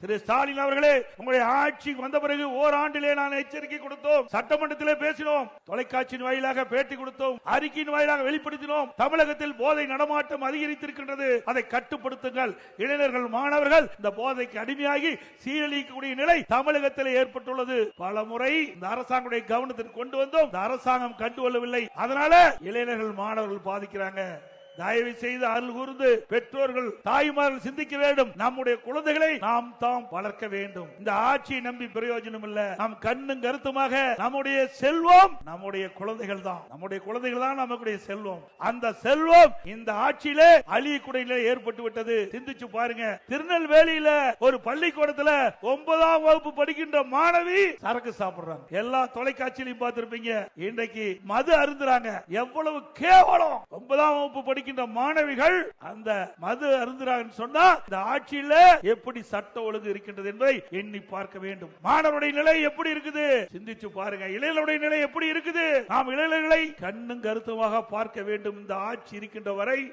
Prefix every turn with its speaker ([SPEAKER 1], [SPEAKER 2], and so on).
[SPEAKER 1] திரு ஸ்டாலின் அவர்களே உங்களுடைய ஆட்சிக்கு வந்த பிறகு ஓராண்டிலே நான் எச்சரிக்கை கொடுத்தோம். சட்டமன்றத்திலே பேசினோம். தொலைக்காட்சியின் வாயிலாக பேட்டி கொடுத்தோம். அறிக்கையின் வாயிலாக வெளிப்படுத்தினோம். தமிழகத்தில் போதை நடமாட்டம் அதிகரித்திருக்கின்றது. அதை கட்டுப்படுத்துங்கள். இளைஞர்கள் மாணவர்கள் இந்த போதைக்கு அடிமையாகி சீரழிக்கக்கூடிய நிலை தமிழகத்தில் ஏற்பட்டுள்ளது. பல முறை இந்த அரசாங்கடைய கவனத்திற்கு கொண்டு வந்தோம். இந்த அரசாங்கம் கண்டுகொள்ளவில்லை. அதனால இளைஞர்கள் மாணவர்கள் பாதிக்கிறாங்க. தயவு செய்து அருள் கூர்ந்து பெற்றோர்கள் தாய்மார்கள் சிந்திக்க வேண்டும். நம்முடைய குழந்தைகளை நாம் தாம் வளர்க்க வேண்டும். இந்த ஆட்சியை நம்பி பிரயோஜனம் இல்ல. நாம் கண்ணும் கருத்துமாக நம்முடைய செல்வம் நம்முடைய குழந்தைகள் தான். நம்முடைய குழந்தைகள் தான் நமக்குடைய செல்வம். அந்த செல்வம் இந்த ஆட்சியிலே அழியக்கூடிய நிலை ஏற்பட்டு விட்டது. சிந்திச்சு பாருங்க. திருநெல்வேலியில ஒரு பள்ளிக்கூடத்துல ஒன்பதாம் வகுப்பு படிக்கின்ற மாணவி சரக்கு சாப்பிடுறாங்க. எல்லா தொலைக்காட்சியிலையும் பார்த்திருப்பீங்க. இன்றைக்கு மது அருந்துறாங்க. எவ்வளவு கேவலம். ஒன்பதாம் வகுப்பு படி படிக்கின்ற மாணவிகள் அந்த மது அருந்துறாங்க சொன்னா இந்த ஆட்சியில எப்படி சட்ட ஒழுங்கு இருக்கின்றது என்பதை எண்ணி பார்க்க வேண்டும். மாணவருடைய நிலை எப்படி இருக்குது? சிந்திச்சு பாருங்க. இளைஞருடைய நிலை எப்படி இருக்குது? நாம் இளைஞர்களை கண்ணும் கருத்துமாக பார்க்க வேண்டும். இந்த ஆட்சி இருக்கின்ற வரை